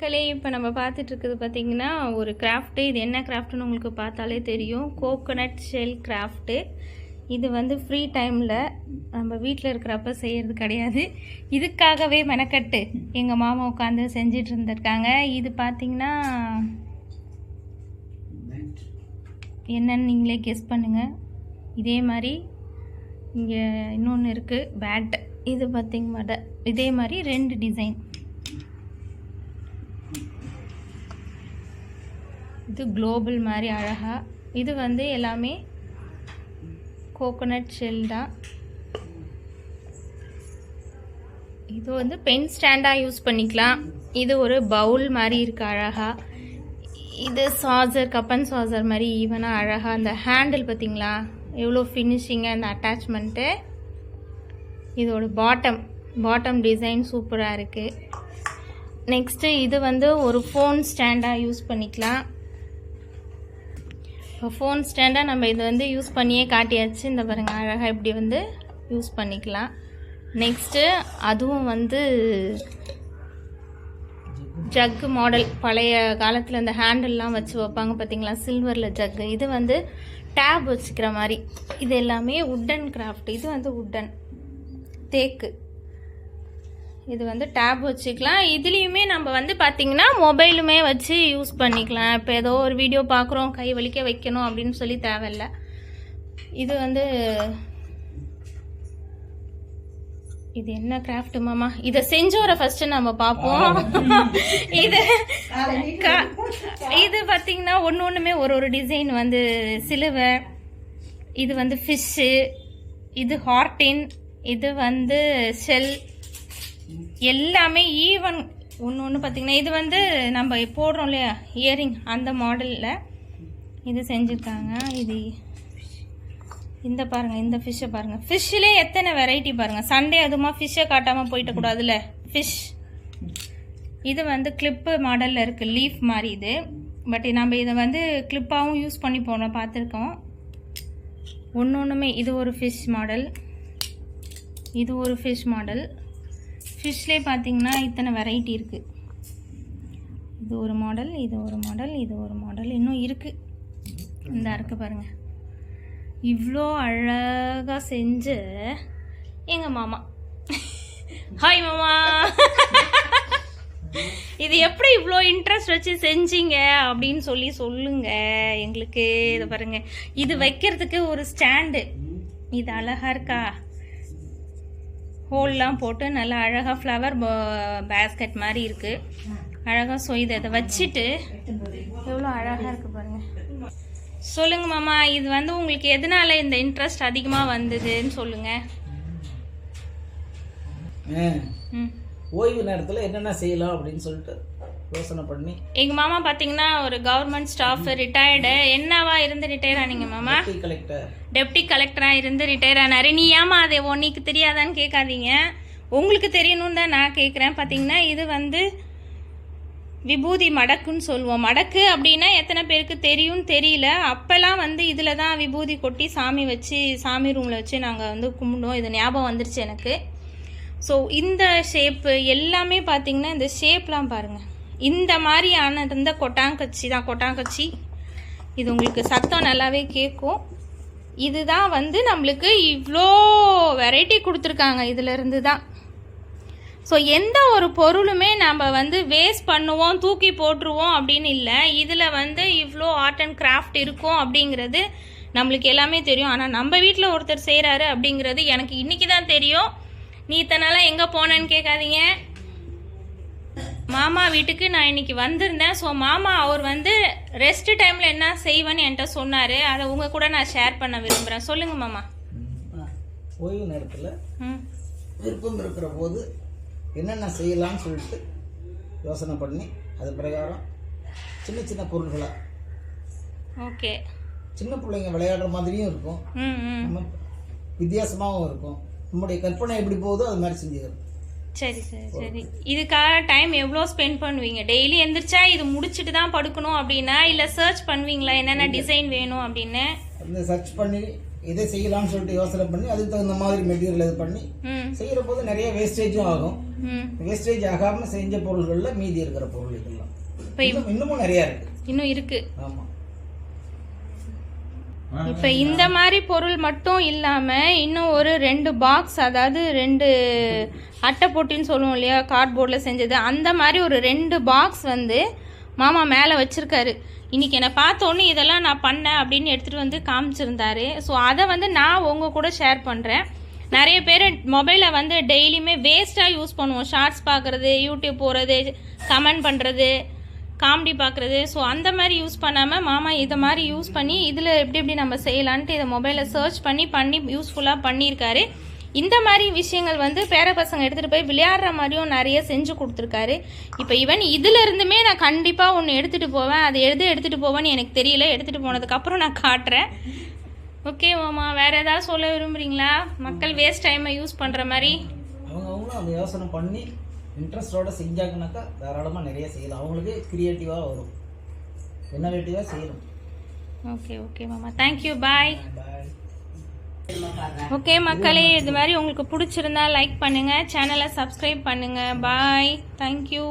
மக்களே இப்போ நம்ம பார்த்துட்டு இருக்குது பார்த்தீங்கன்னா ஒரு கிராஃப்ட்டு இது என்ன கிராஃப்ட்னு உங்களுக்கு பார்த்தாலே தெரியும். கோகோனட் ஷெல் கிராஃப்ட்டு இது வந்து ஃப்ரீ டைமில் நம்ம வீட்டில் இருக்கிறப்ப செய்கிறது கிடையாது. இதுக்காகவே மெனக்கட்டு எங்கள் மாமா உட்காந்து செஞ்சிட்டு இருந்திருக்காங்க. இது பார்த்திங்கன்னா என்னன்னு நீங்களே கெஸ் பண்ணுங்கள் இதே மாதிரி இங்கே இன்னொன்று இருக்குது பேட் இது பார்த்திங்க மாட்ட இதே மாதிரி ரெண்டு டிசைன் இது குளோபல் மாதிரி அழகாக இது வந்து எல்லாமே கோகோனட் ஷெல் தான். இது வந்து பென் ஸ்டாண்டாக யூஸ் பண்ணிக்கலாம். இது ஒரு பவுல் மாதிரி இருக்குது அழகாக இது சாசர் கப்பன் சாசர் மாதிரி ஈவனாக அழகாக அந்த ஹேண்டில் பார்த்திங்களா? எவ்வளோ ஃபினிஷிங்காக அந்த அட்டாச்மெண்ட்டு இதோட பாட்டம் பாட்டம் டிசைன் சூப்பராக இருக்குது நெக்ஸ்ட்டு இது வந்து ஒரு ஃபோன் ஸ்டாண்டாக யூஸ் பண்ணிக்கலாம். இப்போ ஃபோன் ஸ்டாண்டாக நம்ம இது வந்து யூஸ் பண்ணியே காட்டியாச்சு. இந்த பாருங்கள் அழகாக இப்படி வந்து யூஸ் பண்ணிக்கலாம். நெக்ஸ்ட்டு அதுவும் வந்து ஜக்கு மாடல் பழைய காலத்தில் இந்த ஹேண்டில்லாம் வச்சு வைப்பாங்க பார்த்தீங்களா சில்வரில் ஜக்கு இது வந்து டேப் வச்சுக்கிற மாதிரி. இது எல்லாமே உட்டன் கிராஃப்ட் இது வந்து உட்டன் தேக்கு. இது வந்து டேப் வச்சுக்கலாம். இதுலேயுமே நம்ம வந்து பார்த்திங்கன்னா மொபைலுமே வச்சு யூஸ் பண்ணிக்கலாம். இப்போ ஏதோ ஒரு வீடியோ பார்க்குறோம் கை வலிக்க வைக்கணும் அப்படின்னு சொல்லி தேவையில்ல. இது வந்து இது என்ன கிராஃப்ட் மாமா? இதை செஞ்சோரை ஃபர்ஸ்ட் நம்ம பார்ப்போம். இது க- இது பார்த்தீங்கன்னா ஒன்று ஒன்றுமே ஒரு ஒரு டிசைன் வந்து சிலுவை இது வந்து ஃபிஷ்ஷு இது ஹார்டின் இது வந்து ஷெல் எல்லாமே ஈவன் ஒன்று ஒன்று பார்த்தீங்கன்னா இது வந்து நம்ம போடுறோம் இல்லையா? இயரிங் அந்த மாடலில் இது செஞ்சுருக்காங்க. இது இந்த பாருங்கள் இந்த ஃபிஷ்ஷை பாருங்க. ஃபிஷ்ஷிலே எத்தனை வெரைட்டி பாருங்கள் சண்டே அதுமா ஃபிஷ்ஷை காட்டாமல் போயிட்டக்கூடாதுல்ல ஃபிஷ் இது வந்து கிளிப்பு மாடலில் இருக்குது லீஃப் மாதிரி இது. பட் நம்ம இதை வந்து கிளிப்பாகவும் யூஸ் பண்ணி போனோம் பார்த்துருக்கோம். ஒன்று ஒன்றுமே இது ஒரு ஃபிஷ் மாடல் இது ஒரு ஃபிஷ் மாடல் ஃபிஷ்லேயே பார்த்தீங்கன்னா இத்தனை வெரைட்டி இருக்குது இது ஒரு மாடல் இது ஒரு மாடல் இது ஒரு மாடல் இன்னும் இருக்குது இந்த இருக்கு பாருங்கள் இவ்வளோ அழகாக செஞ்சு எங்கள் மாமா. ஹாய் மாமா. இது எப்படி இவ்வளோ இன்ட்ரெஸ்ட் வச்சு செஞ்சீங்க அப்படின்னு சொல்லி சொல்லுங்க. எங்களுக்கு இதை பாருங்க. இது வைக்கிறதுக்கு ஒரு ஸ்டாண்டு இது அழகா இருக்கா? ஹோல்லாம் போட்டு நல்லா அழகாக ஃப்ளவர் பேஸ்கெட் மாதிரி இருக்கு. அழகாக ஸோ இதை இதை வச்சுட்டு எவ்வளோ அழகாக இருக்கு பாருங்க. சொல்லுங்க மாமா இது வந்து உங்களுக்கு எதனால இந்த இன்ட்ரெஸ்ட் அதிகமாக வந்ததுன்னு சொல்லுங்க. ஆ, ம். ஓய்வு நேரத்தில் என்னென்ன செய்யலாம் அப்படின்னு சொல்லிட்டு யோசனை பண்ணி எங்கள் மாமா பார்த்தீங்கன்னா ஒரு கவர்மெண்ட் ஸ்டாஃப் ரிட்டையர்டு என்னவா இருந்து ரிட்டையர் ஆனீங்க மாமா. டெப்டி கலெக்டராக இருந்து ரிட்டையர் ஆனாரு. நீ ஏமா அது உன்னைக்கு தெரியாதான்னு கேட்காதீங்க. உங்களுக்கு தெரியணும்னு தான் நான் கேட்குறேன். பார்த்தீங்கன்னா இது வந்து விபூதி மடக்குன்னு சொல்லுவோம். மடக்கு அப்படின்னா எத்தனை பேருக்கு தெரியும்னு தெரியல. அப்போல்லாம் வந்து இதில் தான் விபூதி கொட்டி சாமி வச்சு சாமி ரூமில் வச்சு நாங்கள் வந்து கும்பிடுவோம். இது ஞாபகம் வந்துருச்சு எனக்கு. ஸோ இந்த ஷேப்பு எல்லாமே பார்த்தீங்கன்னா இந்த ஷேப்லாம் பாருங்கள் இந்த மாதிரியான இந்த கொட்டாங்கச்சி தான். கொட்டாங்கச்சி இது உங்களுக்கு சத்தம் நல்லாவே கேட்கும் இதுதான் வந்து நம்மளுக்கு இவ்வளோ வெரைட்டி கொடுத்துருக்காங்க. இதிலிருந்து தான் ஸோ எந்த ஒரு பொருளுமே நம்ம வந்து வேஸ்ட் பண்ணுவோம் தூக்கி போட்டுருவோம் அப்படின்னு இல்லை. இதில் வந்து இவ்வளோ ஆர்ட் அண்ட் கிராஃப்ட் இருக்கும் அப்படிங்கிறது நம்மளுக்கு எல்லாமே தெரியும். ஆனால் நம்ம வீட்டில் ஒருத்தர் செய்கிறாரு அப்படிங்கிறது எனக்கு இன்னைக்கு தான் தெரியும். நீ இத்தனால எங்கே போனேன்னு கேட்காதீங்க. மாமா வீட்டுக்கு நான் இன்னைக்கு வந்திருந்தேன். ஸோ மாமா அவர் வந்து ரெஸ்ட் டைமில் என்ன செய்வேன்னு என்கிட்ட சொன்னார். அதை உங்கள் கூட நான் ஷேர் பண்ண விரும்புகிறேன் சொல்லுங்கள் மாமா. ஆ, ஓய்வு நேரத்தில் ம். விருப்பம் இருக்கிற போது என்னென்ன செய்யலாம்னு சொல்லிட்டு யோசனை பண்ணி அது பிரகாரம் சின்ன சின்ன பொருள்களாக ஓகே. சின்ன பிள்ளைங்க விளையாடுற மாதிரியும் இருக்கும். ம் ம். நம்ம வித்தியாசமாகவும் இருக்கும். நம்முடைய கற்பனை எப்படி போகுதோ அது மாதிரி செஞ்சுக்கிறது சரி சரி சரி. இதுக்காக டைம் எவ்வளோ ஸ்பெண்ட் பண்ணுவீங்க? டெய்லி எந்திரிச்சா இது முடிச்சுட்டு தான் படுக்கணும் அப்படின்னா இல்லை சர்ச் பண்ணுவீங்களா? என்னென்ன டிசைன் வேணும் அப்படின்னு? அந்த சர்ச் பண்ணி இதை செய்யலாம்னு சொல்லிட்டு யோசனை பண்ணி அதுக்கு தகுந்த மாதிரி மெட்டீரியல் இது பண்ணி ம். செய்கிற போது நிறைய வேஸ்டேஜும் ஆகும். வேஸ்டேஜ் ஆகாமல் செஞ்ச பொருள்களில் மீதி இருக்கிற பொருள் இதெல்லாம். இன்னமும் நிறையா இருக்கு. இன்னும் இருக்கு. ஆமாம் இப்போ இந்த மாதிரி பொருள் மட்டும் இல்லாமல் இன்னும் ஒரு ரெண்டு பாக்ஸ் அதாவது ரெண்டு அட்டை போட்டின்னு சொல்லுவோம் இல்லையா கார்ட்போர்டில் செஞ்சது. அந்த மாதிரி ஒரு ரெண்டு பாக்ஸ் வந்து மாமா மேலே வச்சுருக்காரு. இன்றைக்கி என்னை பார்த்தோன்னே இதெல்லாம் நான் பண்ணேன் அப்படின்னு எடுத்துகிட்டு வந்து காமிச்சிருந்தாரு. ஸோ அதை வந்து நான் உங்கள் கூட ஷேர் பண்ணுறேன் நிறைய பேர் மொபைலை வந்து டெய்லியுமே வேஸ்ட்டாக யூஸ் பண்ணுவோம். ஷார்ட்ஸ் பார்க்குறது யூடியூப் போகிறது கமெண்ட் பண்ணுறது காமெடி பார்க்குறது. ஸோ அந்த மாதிரி யூஸ் பண்ணாமல் மாமா இதை மாதிரி யூஸ் பண்ணி இதில் எப்படி எப்படி நம்ம செய்யலான்ட்டு இதை மொபைலில் சர்ச் பண்ணி பண்ணி யூஸ்ஃபுல்லாக பண்ணியிருக்காரு. இந்த மாதிரி விஷயங்கள் வந்து பேர பசங்க எடுத்துகிட்டு போய் விளையாடுற மாதிரியும் நிறைய செஞ்சு கொடுத்துருக்காரு. இப்போ ஈவன் இதுலேருந்துமே நான் கண்டிப்பாக ஒன்று எடுத்துகிட்டு போவேன். அது எது எடுத்துகிட்டு போவேன்னு எனக்கு தெரியல. எடுத்துகிட்டு போனதுக்கப்புறம் நான் காட்டுறேன். ஓகே மாமா வேறு ஏதாவது சொல்ல விரும்புகிறீங்களா மக்கள் வேஸ்ட் டைமை யூஸ் பண்ணுற மாதிரி. அவங்க அவங்களும் அந்த யோசனை பண்ணி இன்ட்ரெஸ்டோட செஞ்சாங்கனாக்கா தாராளமாக நிறைய செய்யலாம். அவங்களுக்கு க்ரியேட்டிவாக வரும். இன்னோவேட்டிவாக செய்யணும். ஓகே ஓகே மாமா. Thank you bye bye okay மக்களே இது மாதிரி உங்களுக்கு பிடிச்சிருந்தா லைக் பண்ணுங்கள் சேனலை சப்ஸ்கிரைப் பண்ணுங்கள் பாய் தேங்க்யூ